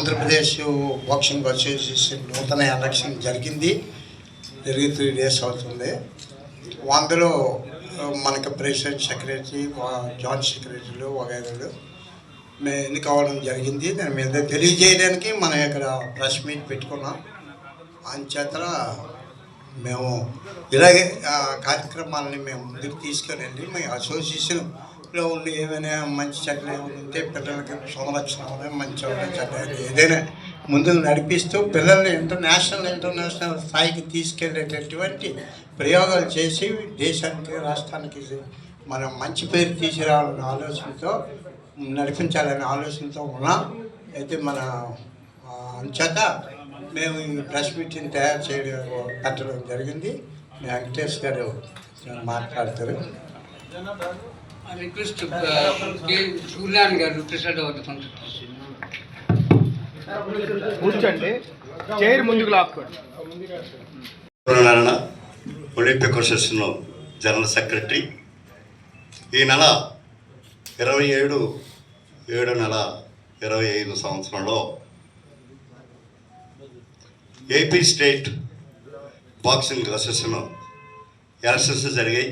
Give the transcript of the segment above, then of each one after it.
Andhra Pradesh boxing association నూతన election జరిగింది. జరిగి త్రీ డేస్ అవుతుంది. అందులో మనకు మనకి ప్రెసిడెంట్ సెక్రటరీ జాయింట్ సెక్రటరీలు వగైరాలు మేము ఎన్నిక జరిగింది. దాని మీద తెలియజేయడానికి మనం ఇక్కడ ప్రెస్ మీట్ పెట్టుకున్నాం. అంచేత మేము ఇలాగే కార్యక్రమాలని మేము ముందుకు తీసుకెళ్ళండి మీ ఇంట్లో ఉండి ఏమైనా మంచి చెడ్డ ఉంటే పిల్లలకి సంరక్షణ మంచి చెడ్డ ఏదైనా ముందుకు నడిపిస్తూ పిల్లల్ని ఇంటర్నేషనల్ ఇంటర్నేషనల్ స్థాయికి తీసుకెళ్ళేటటువంటి ప్రయోగాలు చేసి దేశానికి రాష్ట్రానికి మనం మంచి పేరు తీసుకురావాలనే ఆలోచనతో నడిపించాలనే ఆలోచనతో ఉన్నాం. అయితే మన అంచేత మేము ఈ ప్రెస్ మీటింగ్ తయారు చేయడం పెట్టడం జరిగింది. వెంకటేష్ గారు మాట్లాడతారు. Julian గారు ప్రెసిడెంట్ కూర్చోండి. చైర్ ముందుకు లాక్కోండి. Olympic association general secretary. ఈ నెల ఇరవై ఏడు ఏడు నెల ఇరవై ఐదు సంవత్సరంలో AP state boxing association elections జరిగాయి.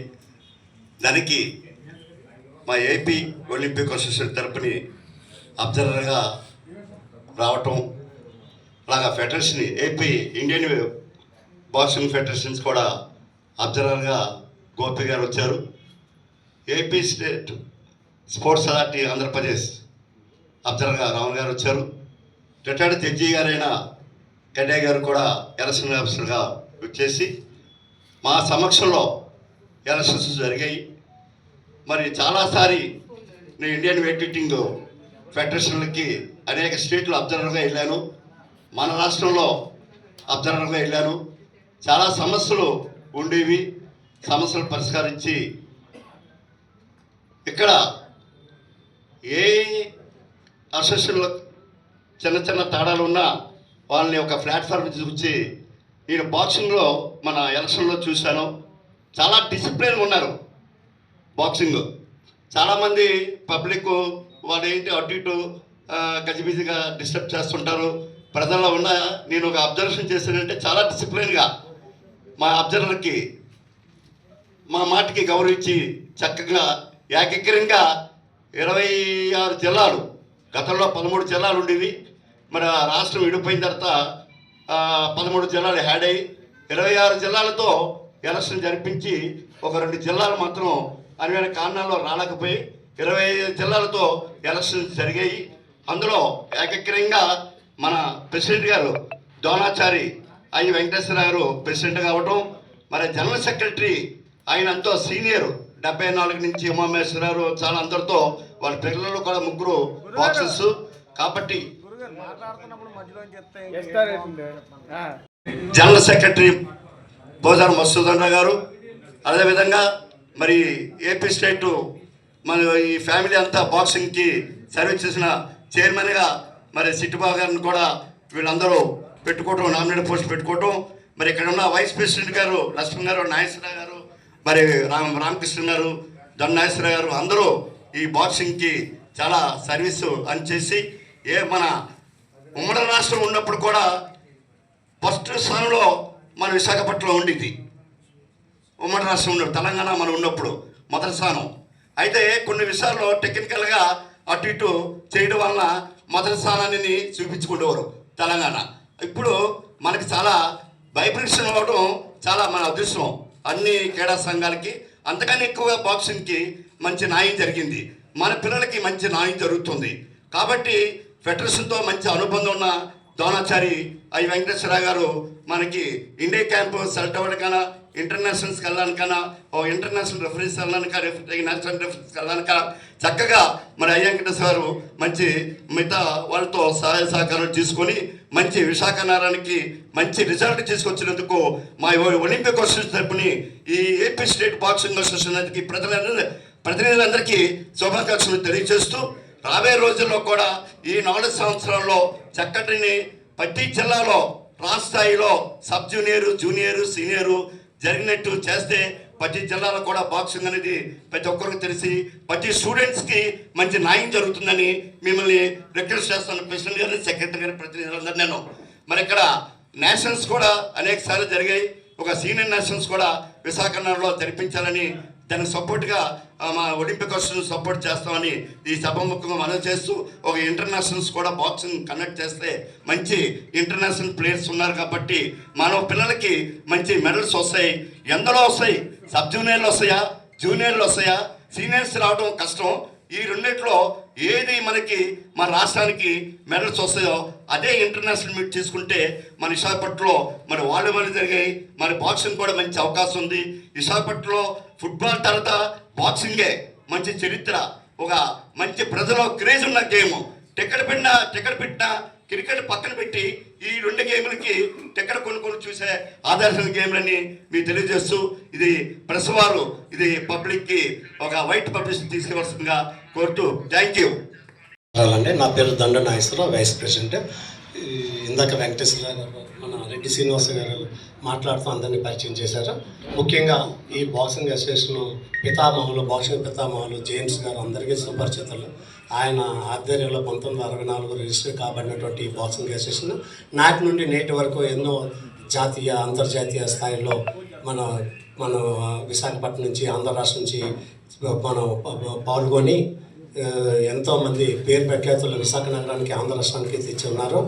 దానికి మా ఏపీ ఒలింపిక్ అసోసియేషన్ తరపుని అబ్జర్వర్గా రావటం అలాగా federation AP Indian boxing federations కూడా అబ్జర్వర్గా గోపి గారు వచ్చారు. AP state sports authority Andhra Pradesh అబ్జర్వర్గా Ravan గారు వచ్చారు. రిటైర్డ్ జడ్జి గారైన కడ్డే గారు కూడా ఎలక్షన్ ఆఫీసర్గా వచ్చేసి మా సమక్షంలో ఎలక్షన్స్ జరిగాయి. మరి చాలాసారి నేను ఇండియన్ వెయిట్ లిఫ్టింగ్ ఫెడరేషన్లకి అనేక స్టేట్లు అబ్జర్వర్గా వెళ్ళాను. మన రాష్ట్రంలో అబ్జర్వర్గా వెళ్ళాను. చాలా సమస్యలు ఉండేవి. సమస్యలు పరిష్కరించి ఇక్కడ ఏ అసోసియేషన్లో చిన్న చిన్న తేడాలు ఉన్నా వాళ్ళని ఒక ప్లాట్ఫామ్ చూసి నేను బాక్సింగ్లో మన ఎలక్షన్లో చూశాను. చాలా డిసిప్లిన్ ఉన్నారు. బాక్సింగ్ చాలామంది పబ్లిక్ వాళ్ళు ఏంటి అటు ఇటు గజిబిజిగా డిస్టర్బ్ చేస్తుంటారు. ప్రజల్లో ఉన్న నేను ఒక అబ్జర్వేషన్ చేశానంటే చాలా డిసిప్లిన్గా మా అబ్జర్వర్కి మా మాటకి గౌరవించి చక్కగా ఏకగ్రంగా ఇరవై ఆరు జిల్లాలు గతంలో పదమూడు జిల్లాలు ఉండేవి. మరి రాష్ట్రం విడిపోయిన తర్వాత పదమూడు జిల్లాలు హ్యాడ్ అయ్యి ఇరవై ఆరు జిల్లాలతో ఎలక్షన్ జరిపించి ఒక రెండు జిల్లాలు మాత్రం అనేక కారణాల్లో రాలేకపోయి ఇరవై ఐదు జిల్లాలతో ఎలక్షన్ జరిగాయి. అందులో ఏకగ్రంగా మన ప్రెసిడెంట్ గారు ద్రోణాచారి ఐ. వెంకటేశ్వర గారు ప్రెసిడెంట్ కావటం. మరి జనరల్ సెక్రటరీ ఆయన ఎంతో సీనియర్ డెబ్బై నాలుగు నుంచి ఉమామేశ్వర గారు చాలా అందరితో వాళ్ళ పిల్లలు కూడా ముగ్గురు బాక్సెస్ కాబట్టి జనరల్ సెక్రటరీ పోజార్ మసూదన్ గారు అదేవిధంగా మరి ఏపీ స్టేట్ మన ఈ ఫ్యామిలీ అంతా బాక్సింగ్కి సర్వీస్ చేసిన చైర్మన్గా మరి సిట్టిబాబు గారిని కూడా వీళ్ళందరూ పెట్టుకోవటం నామినేట్ పోస్ట్ పెట్టుకోవటం. మరి ఇక్కడ ఉన్న వైస్ ప్రెసిడెంట్ గారు లక్ష్మణ్ గారు నాగేశ్వరరావు గారు మరి రామ్ రామకృష్ణ గారు దొన్న నాగేశ్వరరావు గారు అందరూ ఈ బాక్సింగ్కి చాలా సర్వీస్ అని చేసి ఏ మన ఉమ్మడి రాష్ట్రం ఉన్నప్పుడు కూడా ఫస్ట్ స్థానంలో మన విశాఖపట్నంలో ఉండింది. ఉమ్మడి రాష్ట్రం తెలంగాణ మనం ఉన్నప్పుడు మొదటి స్థానం అయితే కొన్ని విషయాల్లో టెక్నికల్గా అటు ఇటు చేయడం వలన మొదటి స్థానాన్ని చూపించుకునేవారు తెలంగాణ. ఇప్పుడు మనకి చాలా వైబ్రేషన్ అవ్వడం చాలా మన అదృష్టం. అన్ని క్రీడా సంఘాలకి అంతకన్నా ఎక్కువగా బాక్సింగ్కి మంచి న్యాయం జరిగింది. మన పిల్లలకి మంచి న్యాయం జరుగుతుంది. కాబట్టి ఫెడరేషన్తో మంచి అనుబంధం ఉన్న దోణాచారి ఐ వెంకటేశ్వర గారు మనకి ఇండియా క్యాంప్ సెలెక్ట్ కన్నా ఇంటర్నేషనల్స్కి వెళ్ళడానికన్నా ఓ ఇంటర్నేషనల్ రెఫరెన్స్ వెళ్ళడానిక నేషనల్ రెఫరెన్స్ వెళ్ళడానిక చక్కగా మరి ఐ గారు మంచి మిగతా వాళ్ళతో సహాయ సహకారాలు తీసుకొని మంచి విశాఖ నగరానికి మంచి రిజల్ట్ తీసుకొచ్చినందుకు మా ఒలింపిక్ అసోసియేషన్ తరపుని ఈ ఏపీ స్టేట్ బాక్సింగ్ అసోసియేషన్కి ప్రజలందరూ ప్రతినిధులందరికీ శుభాకాంక్షలు తెలియజేస్తూ రాబోయే రోజుల్లో కూడా ఈ నాలుగు సంవత్సరాల్లో చక్కటిని ప్రతి జిల్లాలో రాష్ట్ర స్థాయిలో సబ్ జూనియర్ జూనియర్ సీనియర్ జరిగినట్టు చేస్తే ప్రతి జిల్లాలో కూడా బాక్సింగ్ అనేది ప్రతి ఒక్కరికి తెలిసి ప్రతి స్టూడెంట్స్కి మంచి న్యాయం జరుగుతుందని మిమ్మల్ని రిక్వెస్ట్ చేస్తాను. ప్రెసిడెంట్ గారిని సెక్రటరీ గారు ప్రతినిధులందరూ నేను. మరి ఇక్కడ నేషనల్స్ కూడా అనేక సార్లు జరిగాయి. ఒక సీనియర్ నేషనల్స్ కూడా విశాఖ నగరంలో జరిపించాలని దానికి సపోర్ట్గా మా ఒలింపిక్ సపోర్ట్ చేస్తామని ఈ సభాముఖంగా మనం చేస్తూ ఒక ఇంటర్నేషనల్స్ కూడా బాక్సింగ్ కండక్ట్ చేస్తే మంచి ఇంటర్నేషనల్ ప్లేయర్స్ ఉన్నారు కాబట్టి మన పిల్లలకి మంచి మెడల్స్ వస్తాయి. ఎందులో వస్తాయి? సబ్ జూనియర్లు వస్తాయా? జూనియర్లు వస్తాయా? సీనియర్స్ రావడం కష్టం. ఈ రెండిట్లో ఏది మనకి మన రాష్ట్రానికి మెడల్స్ వస్తాయో అదే ఇంటర్నేషనల్ మీట్ తీసుకుంటే మన విశాఖపట్నంలో మరి వాలీబాల్ జరిగాయి. మరి బాక్సింగ్ కూడా మంచి అవకాశం ఉంది. విశాఖపట్నంలో ఫుట్బాల్ తర్వాత బాక్సింగే మంచి చరిత్ర ఒక మంచి ప్రజలో క్రేజ్ ఉన్న గేమ్. టికెట్ పెట్టినా టికెట్ పెట్టినా క్రికెట్ పక్కన పెట్టి ఈ రెండు గేమ్లకి టికెట్ కొనుక్కొని చూసే ఆదర్శన గేమ్లని మీకు తెలియజేస్తూ ఇది ప్రెస్ వారు ఇది పబ్లిక్కి ఒక వైట్ పబ్లిసిటీ తీసుకువలసిందిగా కోరుతూ థ్యాంక్ యూ. అండి నా పేరు దండ నాగేశ్వరరావు వైస్ ప్రెసిడెంట్. ఇందాక వెంకటేశ్వర గారు రెడ్డి శ్రీనివాస గారు మాట్లాడుతూ అందరినీ పరిచయం చేశారు. ముఖ్యంగా ఈ బాక్సింగ్ అసోసియేషన్ పితామహులు బాక్సింగ్ పితామహులు జేమ్స్ గారు అందరికీ సుపరిచితులు. ఆయన ఆధ్వర్యంలో పంతొమ్మిది అరవై నాలుగు రిజిస్టర్ కాబడినటువంటి ఈ బాక్సింగ్ అసోసియేషన్ నాటి నుండి నేటి వరకు ఎన్నో జాతీయ అంతర్జాతీయ స్థాయిలో మన మన విశాఖపట్నం నుంచి ఆంధ్ర రాష్ట్రం నుంచి మనం పాల్గొని ఎంతోమంది పేరు ప్రఖ్యాతులు విశాఖ నగరానికి ఆంధ్ర రాష్ట్రానికి తెచ్చి ఉన్నారు.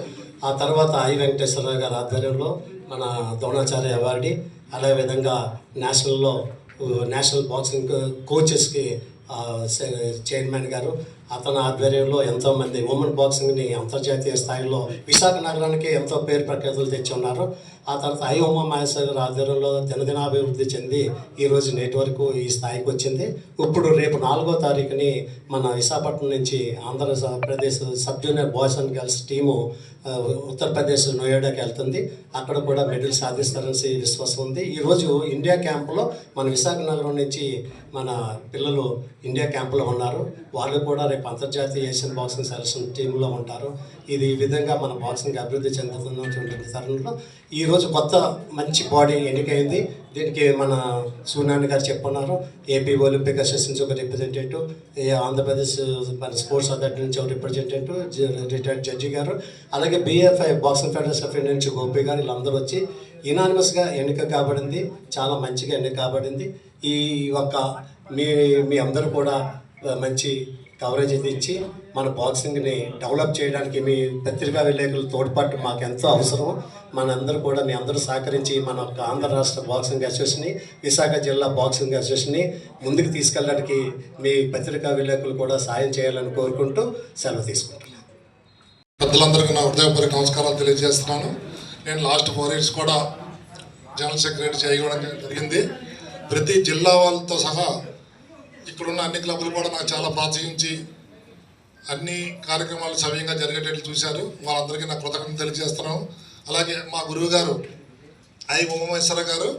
ఆ తర్వాత ఐ వెంకటేశ్వరరావు గారి ఆధ్వర్యంలో మన ద్రోణాచార్య అవార్డు అదే విధంగా నేషనల్లో నేషనల్ బాక్సింగ్ కోచెస్కి చైర్మన్ గారు అతని ఆధ్వర్యంలో ఎంతోమంది ఉమెన్ బాక్సింగ్ని అంతర్జాతీయ స్థాయిలో విశాఖ నగరానికి ఎంతో పేరు ప్రఖ్యాతులు తెచ్చి ఉన్నారు ఆ తర్వాత ఐ ఉమా మహేశ్వర గారి ఆధ్వర్యంలో దినదినాభివృద్ధి చెంది ఈరోజు నేటి వరకు ఈ స్థాయికి వచ్చింది. ఇప్పుడు రేపు నాలుగో తారీఖుని మన విశాఖపట్నం నుంచి Andhra Pradesh sub junior boys and girls team Uttar Pradesh నోయిడాకి వెళ్తుంది. అక్కడ కూడా మెడల్ సాధిస్తారని విశ్వాసం ఉంది. ఈరోజు ఇండియా క్యాంపులో మన విశాఖ నగరం నుంచి మన పిల్లలు ఇండియా క్యాంపులో ఉన్నారు. వాళ్ళు కూడా రేపు అంతర్జాతీయ ఏషియన్ బాక్సింగ్ సెలక్షన్ టీంలో ఉంటారు. ఇది ఈ విధంగా మన బాక్సింగ్ అభివృద్ధి చెందుతున్నటువంటి తరుణంలో ఈరోజు కొత్త మంచి బాడీ ఎన్నికైంది. దీనికి మన సూనాని గారు చెప్పున్నారు. ఏపీ ఒలింపిక్ అసోసియేషన్ నుంచి ఒక రిప్రజెంటేటివ్ ఆంధ్రప్రదేశ్ మన స్పోర్ట్స్ అథారిటీ నుంచి ఒక రిప్రజెంటేటివ్ రిటైర్డ్ జడ్జి గారు. అలాగే BFI boxing federation of India నుంచి గోపి గారు వీళ్ళందరూ వచ్చి ఇనానిమస్గా ఎన్నిక కాబడింది. చాలా మంచిగా ఎన్నిక కాబడింది. ఈ ఒక్క మీ మీ అందరూ కూడా మంచి కవరేజ్ ఇది ఇచ్చి మన బాక్సింగ్ని డెవలప్ చేయడానికి మీ పత్రికా విలేకరుల తోడ్పాటు మాకు ఎంతో అవసరం మనందరూ కూడా మీ అందరూ సహకరించి మన యొక్క ఆంధ్ర రాష్ట్ర బాక్సింగ్ అసోసియేషన్ని విశాఖ జిల్లా బాక్సింగ్ అసోసియేషన్ని ముందుకు తీసుకెళ్ళడానికి మీ పత్రికా విలేకరులు కూడా సాయం చేయాలని కోరుకుంటూ సెలవు తీసుకుంటున్నాను. పెద్దలందరికీ నా హృదయపూర్వక నమస్కారాలు తెలియజేస్తున్నాను. నేను లాస్ట్ ఫోర్ ఇయర్స్ కూడా జనరల్ సెక్రటరీ చేయడం జరిగింది. ప్రతి జిల్లా వాళ్ళతో సహా ఇక్కడున్న అన్ని క్లబ్లు కూడా నాకు చాలా ప్రోత్సహించి అన్ని కార్యక్రమాలు సవ్యంగా జరిగేటట్లు చూశారు. వాళ్ళందరికీ నా కృతజ్ఞత తెలియజేస్తున్నాం అలాగే మా గురువు గారు ఐ ఉమామేశ్వర గారు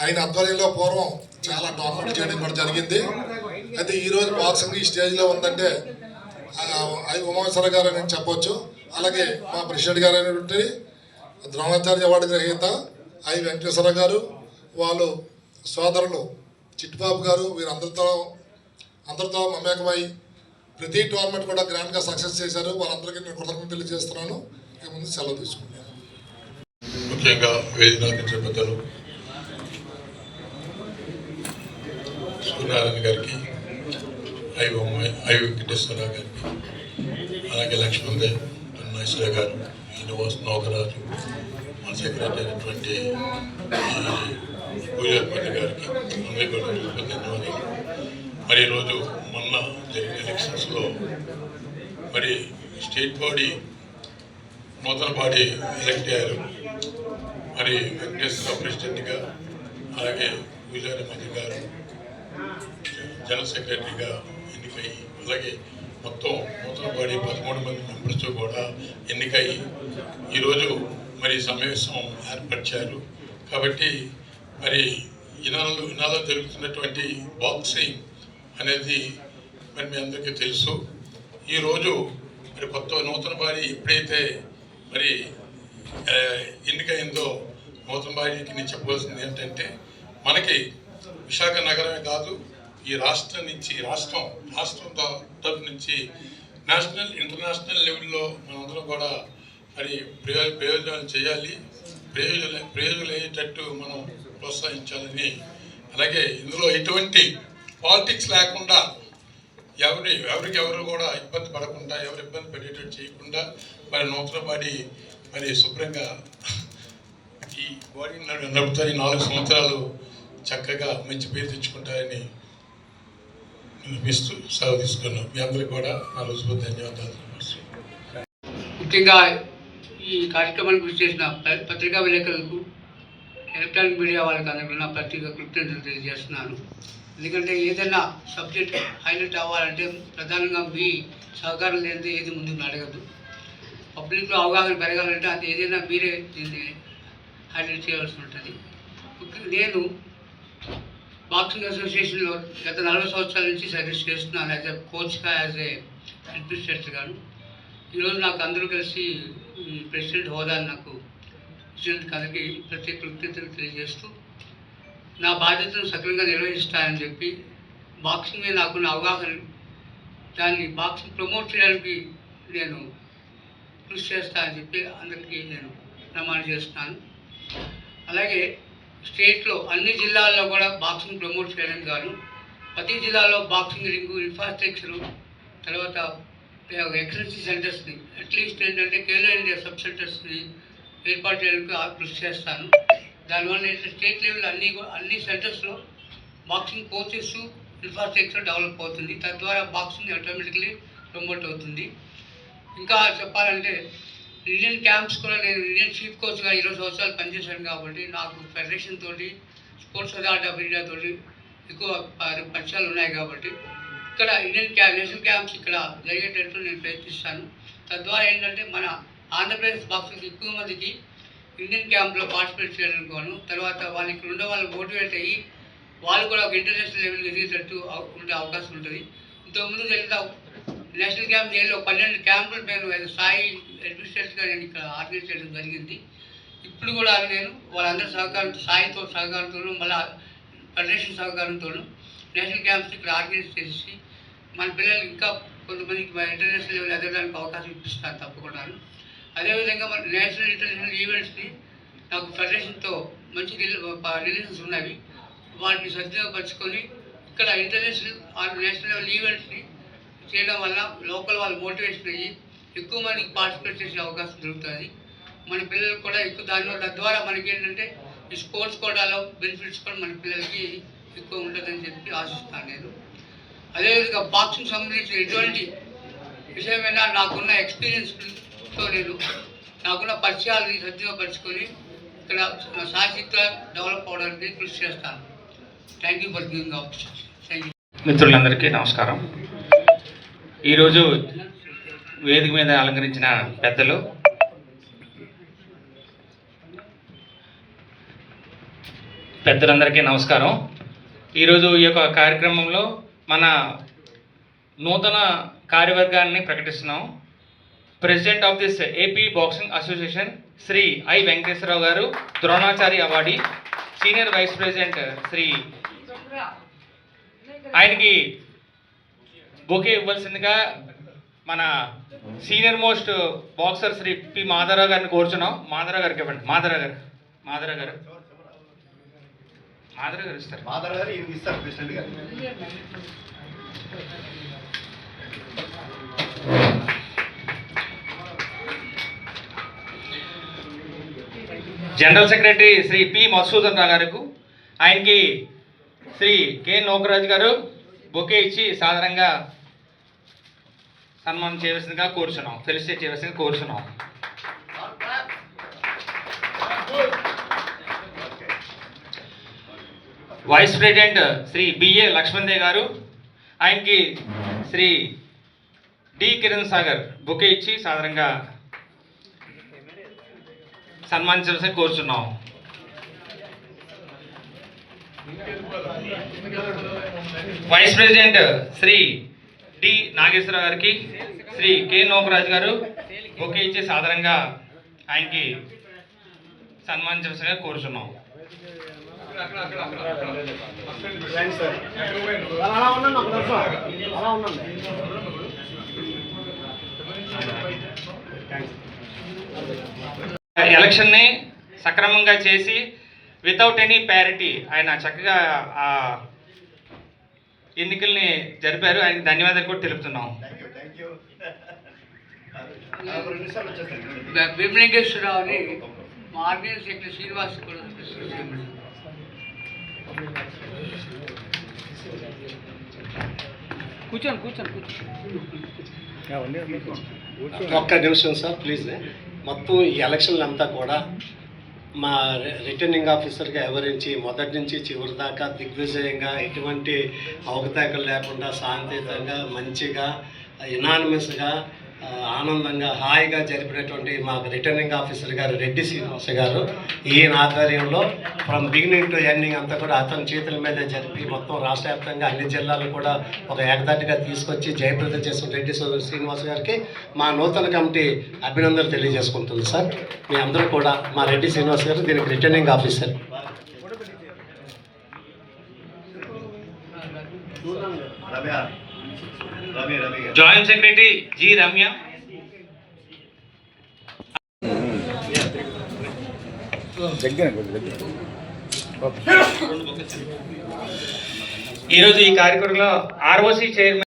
ఆయన ఆధ్వర్యంలో పూర్వం చాలా టోర్నమెంట్ చేయడం కూడా జరిగింది. అయితే ఈరోజు బాక్సింగ్ ఈ స్టేజ్లో ఉందంటే ఐ ఉమామేశ్వర గారు అని చెప్పొచ్చు. అలాగే మా ప్రెసిడెంట్ గారు అయినటువంటి ద్రోణాచార్య అవార్డు గ్రహీత ఐ వెంకటేశ్వర గారు వాళ్ళు సోదరులు చిట్టుబాబు గారు వీరందరితో అందరితో మమేకమై ప్రతి టోర్నమెంట్ కూడా గ్రాండ్గా సక్సెస్ చేశారు. వాళ్ళందరికీ నేను కృతజ్ఞతలు తెలియజేస్తున్నాను. ఇక ముందు సెలవు తీసుకుంటాను. ముఖ్యంగా వేదిక పెద్దలు సూర్యనారాయణ గారికి ఐ బొమ్మాయి ఐ వెంకటేశ్వరరావు గారికి అలాగే లక్ష్మణ్ దేవ్ మహేశ్వర గారు శ్రీనివాస్ నౌకరాజు మా సెక్రటరీ అయినటువంటి పూజాపతి గారికి అందరికీ ధన్యవాదాలు. మరి ఈరోజు మొన్న జరిగిన ఎలక్షన్స్లో మరి స్టేట్ బాడీ నూతన బాడీ ఎలక్ట్ అయ్యారు. మరి వెంకటేశ్వర ప్రెసిడెంట్గా అలాగే పూజారి మధ్య గారు జనరల్ సెక్రటరీగా ఎన్నికయ్యి అలాగే మొత్తం నూతన బాడీ పదమూడు మంది మెంబర్స్ కూడా ఎన్నికయ్యి ఈరోజు మరి సమావేశం ఏర్పరిచారు కాబట్టి మరి ఇనాలో ఇనాలో జరుగుతున్నటువంటి బాక్సింగ్ అనేది మరి మీ అందరికీ తెలుసు. ఈరోజు మరి కొత్త నూతన భార్య ఎప్పుడైతే మరి ఎన్నికైందో నూతన భార్యకి నేను చెప్పవలసింది ఏంటంటే మనకి విశాఖ నగరమే కాదు ఈ రాష్ట్రం నుంచి రాష్ట్రం రాష్ట్రం తరపు నుంచి నేషనల్ ఇంటర్నేషనల్ లెవెల్లో మనందరం కూడా మరి ప్రయో ప్రయోజనాలు చేయాలి. ప్రయోజన ప్రయోజనాలు అయ్యేటట్టు మనం ప్రోత్సహించాలని. అలాగే ఇందులో ఎటువంటి పాలిటిక్స్ లేకుండా ఎవరి ఎవరికి ఎవరు కూడా ఇబ్బంది పడకుండా ఎవరు ఇబ్బంది పడేటట్టు చేయకుండా మరి నూతన బాడీ మరి శుభ్రంగా ఈ బాడీ నడుపుతారు. ఈ నాలుగు సంవత్సరాలు చక్కగా మంచి పేరు తెచ్చుకుంటారని వినిపిస్తూ సెలవు తీసుకున్నాం. మీ అందరికి కూడా నా రోజు ధన్యవాదాలు. ముఖ్యంగా ఈ కార్యక్రమానికి కృషి చేసిన పత్రికా విలేకరులకు ఎలక్ట్రానిక్ మీడియా వాళ్ళకి అందరికీ నా ప్రత్యేక కృతజ్ఞతలు తెలియజేస్తున్నాను. ఎందుకంటే ఏదైనా సబ్జెక్ట్ హైలైట్ అవ్వాలంటే ప్రధానంగా మీ సహకారం లేనిదే ఏది ముందుకు నడగదు. పబ్లిక్లో అవగాహన పెరగాలంటే అది ఏదైనా మీరే దీన్ని హైలైట్ చేయవలసి ఉంటుంది. నేను బాక్సింగ్ అసోసియేషన్లో గత నలభై సంవత్సరాల నుంచి సర్వీస్ చేస్తున్నాను యాజ్ ఎ కోచ్గా యాజ్ ఏ అడ్మినిస్ట్రేటర్గాను ఈరోజు నాకు అందరూ కలిసి ప్రెసిడెంట్ హోదాను నాకు ఇచ్చినందుకు అందరికీ ప్రత్యేక కృతజ్ఞతలు తెలియజేస్తూ నా బాధ్యతను సక్రమంగా నిర్వహిస్తానని చెప్పి బాక్సింగ్ మీద నాకున్న అవగాహన దాన్ని బాక్సింగ్ ప్రమోట్ చేయడానికి నేను కృషి చేస్తానని చెప్పి అందరికీ నేను ప్రమాణం చేస్తున్నాను. అలాగే స్టేట్లో అన్ని జిల్లాల్లో కూడా బాక్సింగ్ ప్రమోట్ చేయడం కాదు ప్రతి జిల్లాలో బాక్సింగ్ రింగు ఇన్ఫ్రాస్ట్రక్చరు తర్వాత ఎక్సలెన్సీ సెంటర్స్ని అట్లీస్ట్ ఏంటంటే కేలో ఇండియా సబ్ సెంటర్స్ని ఏర్పాటు చేయడానికి కృషి చేస్తాను. దానివల్ల ఏంటంటే స్టేట్ లెవెల్ అన్ని అన్ని సెంటర్స్లో బాక్సింగ్ కోచెస్ ఇన్ఫ్రాస్ట్రక్చర్ డెవలప్ అవుతుంది. తద్వారా బాక్సింగ్ ఆటోమేటిక్లీ ప్రమోట్ అవుతుంది. ఇంకా చెప్పాలంటే ఇండియన్ క్యాంప్స్ కూడా నేను ఇండియన్ చీఫ్ కోచ్గా ఇరవై సంవత్సరాలు పనిచేశాను కాబట్టి నాకు ఫెడరేషన్ తోటి స్పోర్ట్స్ అథారిటీ ఆఫ్ ఇండియా తోటి ఎక్కువ పరిచయాలు ఉన్నాయి కాబట్టి ఇక్కడ ఇండియన్ క్యా నేషనల్ క్యాంప్స్ ఇక్కడ జరిగేటట్టు నేను ప్రయత్నిస్తాను. తద్వారా ఏంటంటే మన ఆంధ్రప్రదేశ్ బాక్సింగ్ ఎక్కువ మందికి ఇండియన్ క్యాంప్లో పార్టిసిపేట్ చేయడానికి గాను తర్వాత వాళ్ళు ఇక్కడ ఉండే వాళ్ళు మోటివేట్ అయ్యి వాళ్ళు కూడా ఒక ఇంటర్నేషనల్ లెవెల్కి ఎదిగేటట్టు ఉండే అవకాశం ఉంటుంది. ఇంతకుముందు జరిగిన నేషనల్ క్యాంప్ జైల్లో పన్నెండు క్యాంపులు నేను సాయి స్థాయి అడ్మినిస్ట్రేటర్గా నేను ఇక్కడ ఆర్గనైజ్ చేయడం జరిగింది. ఇప్పుడు కూడా నేను వాళ్ళందరి సహకారంతో సాయితో సహకారంతోనూ మళ్ళీ ఫెడరేషన్ సహకారంతోనూ నేషనల్ క్యాంప్స్ ఇక్కడ ఆర్గనైజ్ చేసి మన పిల్లలు ఇంకా కొంతమందికి ఇంటర్నేషనల్ లెవెల్ ఎదగడానికి అవకాశం ఇప్పిస్తాను తప్పకుండా అదేవిధంగా మన నేషనల్ ఇంటర్నేషనల్ ఈవెంట్స్ని నాకు ఫెడరేషన్తో మంచి రిలేషన్స్ ఉన్నవి. వాటిని సద్వినియోగపరచుకొని ఇక్కడ ఇంటర్నేషనల్ ఆర్ నేషనల్ లెవెల్ ఈవెంట్స్ని చేయడం వల్ల లోకల్ వాళ్ళు మోటివేషన్ అయ్యి ఎక్కువ మందికి పార్టిసిపేట్ చేసే అవకాశం దొరుకుతుంది. మన పిల్లలకు కూడా ఎక్కువ దానివల్ల తద్వారా మనకి ఏంటంటే ఈ స్పోర్ట్స్ కోటాలో బెనిఫిట్స్ కూడా మన పిల్లలకి ఎక్కువ ఉంటుందని చెప్పి ఆశిస్తాను నేను. అదేవిధంగా బాక్సింగ్ సంబంధించిన ఎటువంటి విషయమైనా నాకున్న ఎక్స్పీరియన్స్ ఎక్స్పీరియన్స్తో నేను నాకున్న పరిచయాలని సద్వినియోగపరచుకొని ఇక్కడ సాహిత్య డెవలప్ అవడానికి కృషి చేస్తాను. Thank you for giving opportunity thank you మిత్రులందరికీ నమస్కారం. ఈరోజు వేదిక మీద అలంకరించిన పెద్దలు పెద్దలందరికీ నమస్కారం. ఈరోజు ఈ యొక్క కార్యక్రమంలో మన నూతన కార్యవర్గాన్ని ప్రకటిస్తున్నాం. President of this AP boxing association Shri I Venkateswara Rao garu Dronachari awardee senior vice president Shri ఆయనకి బొకే ఇవ్వాల్సిందిగా మన senior most boxer Shri P Madhava Rao గారిని కోరుచున్నాం. మాధవరావు గారికి ఇవ్వండి. మాధవరావు గారు. మాధవరావు గారు. మాధవరావు గారు ఇస్తారు. మాధవరావు గారు ఇస్తారు president garu. General secretary Shri P Madhusudan Rao గారికి ఆయనకి శ్రీ కె నోకరాజ్ గారు బొకే ఇచ్చి సాధారణంగా సన్మానం చేయవలసిందిగా కోరుచున్నాం ఫెలిసిటేట్ చేయవలసిందిగా కోరుచున్నాం. Vice president Shri BA Lakshman garu ఆయనకి శ్రీ డి కిరణ్ సాగర్ బొకే ఇచ్చి సాధారణంగా సన్మానించవలసి కోరుచున్నాం. Vice president Shri D Nageswara Rao గారికి శ్రీ కె నోకరాజు గారు బొకే ఇచ్చి సాధారణంగా ఆయనకి సన్మానించాల్సిగా కోరుచున్నాం. అలా ఉన్నాను అలా ఉన్నాను ఎలక్షన్ని సక్రమంగా చేసి వితౌట్ ఎనీ ప్యారిటీ ఆయన చక్కగా ఆ ఎన్నికల్ని జరిపారు. ఆయన ధన్యవాదాలు కూడా తెలుపుతున్నాం. భీమలింగేశ్వరరావు అని మా సెక్రటరీ శ్రీనివాస్ కూడా. కూర్చోండి కూర్చోండి కూర్చోండి. ఒక్క నిమిషం సార్ ప్లీజ్ మొత్తం ఈ ఎలక్షన్లు అంతా కూడా మా రిటర్నింగ్ ఆఫీసర్గా ఎవరించి మొదటి నుంచి చివరి దాకా దిగ్విజయంగా ఎటువంటి అవకతవకలు లేకుండా శాంతియుతంగా మంచిగా ఇనానిమస్గా ఆనందంగా హాయిగా జరిపినటువంటి మాకు రిటర్నింగ్ ఆఫీసర్ గారు రెడ్డి శ్రీనివాస గారు ఈయన ఆధ్వర్యంలో ఫ్రమ్ బిగినింగ్ టు ఎండింగ్ అంతా కూడా అతని చేతుల మీద జరిపి మొత్తం రాష్ట్ర వ్యాప్తంగా అన్ని జిల్లాలు కూడా ఒక ఏకదాటిగా తీసుకొచ్చి జయప్రదం చేసిన రెడ్డి శ్రీనివాస శ్రీనివాస్ గారికి మా నూతన కమిటీ అభినందనలు తెలియజేసుకుంటుంది సార్. మీ అందరూ కూడా మా రెడ్డి శ్రీనివాస్ గారు దీనికి returning officer. Joint secretary G Ramya ఈరోజు ఈ కార్యక్రమంలో ఆర్ఓసి చైర్మన్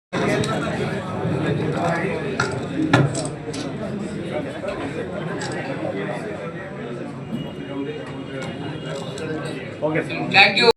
థ్యాంక్ యూ